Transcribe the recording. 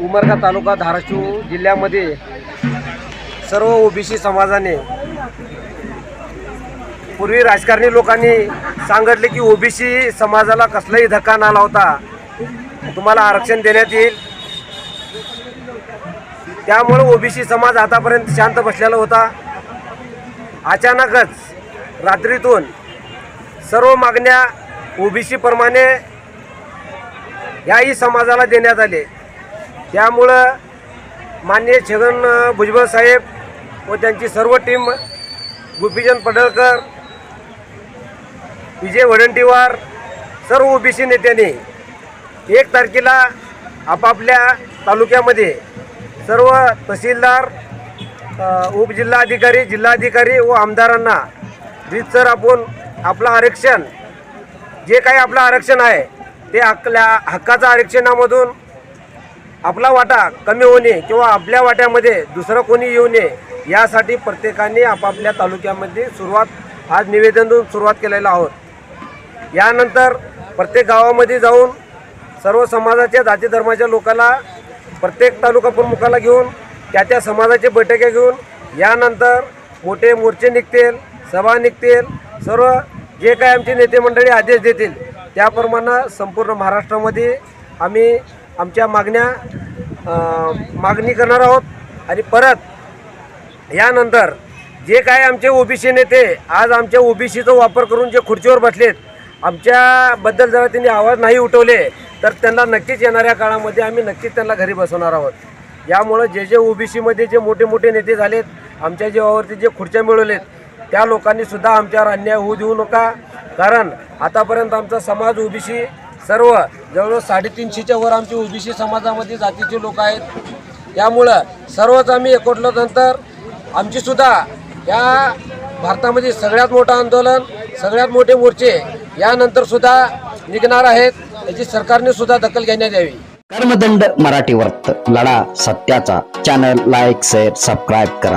उमरगा तालुका धाराशिव जिल्ह्यामध्ये सर्व ओबीसी समाजाने पूर्वी राजकारणी लोकांनी सांगितले की ओबीसी समाजाला कसलाही धक्का न लावता तुम्हाला आरक्षण देण्यात येईल. त्यामुळे ओबीसी समाज आतापर्यंत शांत बसलेला होता. अचानकच रात्रीतून सर्व मागण्या ओबीसीप्रमाणे याही समाजाला देण्यात आले. त्यामुळं माननीय छगन भुजबळ साहेब व त्यांची सर्व टीम गोपीचंद पडळकर विजय वडंटीवार सर्व ओबीसी नेत्यांनी एक तारखेला आपापल्या तालुक्यामध्ये सर्व तहसीलदार उपजिल्हाधिकारी जिल्हाधिकारी व आमदारांना रीतसर आपण आपलं आरक्षण जे काही आपलं आरक्षण आहे ते आपल्या हक्काचं आरक्षणामधून आपला वाटा कमी होणे किंवा आपल्या वाट्यामध्ये दुसरं कोणी येऊ नये यासाठी प्रत्येकाने आपापल्या तालुक्यामध्ये सुरुवात आज निवेदन देऊन सुरुवात केलेला आहोत. यानंतर प्रत्येक गावामध्ये जाऊन सर्व समाजाच्या जाती धर्माच्या लोकांना प्रत्येक तालुका प्रमुखाला घेऊन त्या त्या समाजाचे बैठका घेऊन यानंतर मोठे मोर्चे निघतील सभा निघतील सर्व जे काय आमचे नेते मंडळी आदेश देतील त्याप्रमाणे संपूर्ण महाराष्ट्रामध्ये आम्ही आमच्या मागण्या मागणी करणार आहोत आणि परत यानंतर जे काय आमचे ओबीसी नेते आज आमच्या ओबीसीचा वापर करून जे खुर्चीवर बसलेत आमच्याबद्दल जर त्यांनी आवाज नाही उठवले तर त्यांना नक्कीच येणाऱ्या काळामध्ये आम्ही नक्कीच त्यांना घरी बसवणार आहोत. यामुळं जे जे ओबीसीमध्ये जे मोठे मोठे नेते झालेत आमच्या जीवावरती जे खुर्च्या मिळवलेत त्या लोकांनीसुद्धा आमच्यावर अन्याय होऊ देऊ नका. कारण आतापर्यंत आमचा समाज ओबीसी सर्व जवळजवळ साडेतीनशेच्या वर आमची ओबीसी समाजामध्ये जातीचे लोक आहेत. त्यामुळं सर्वच आम्ही एकवटल्यानंतर आमचीसुद्धा या भारतामध्ये सगळ्यात मोठं आंदोलन सगळ्यात मोठे मोर्चे यानंतर सुद्धा निघणार आहेत. याची सरकारने सुद्धा दखल घेण्यात यावी. कर्मदंड मराठी वर्त. लढा सत्याचा. चॅनल लाईक शेअर सबस्क्राईब करा.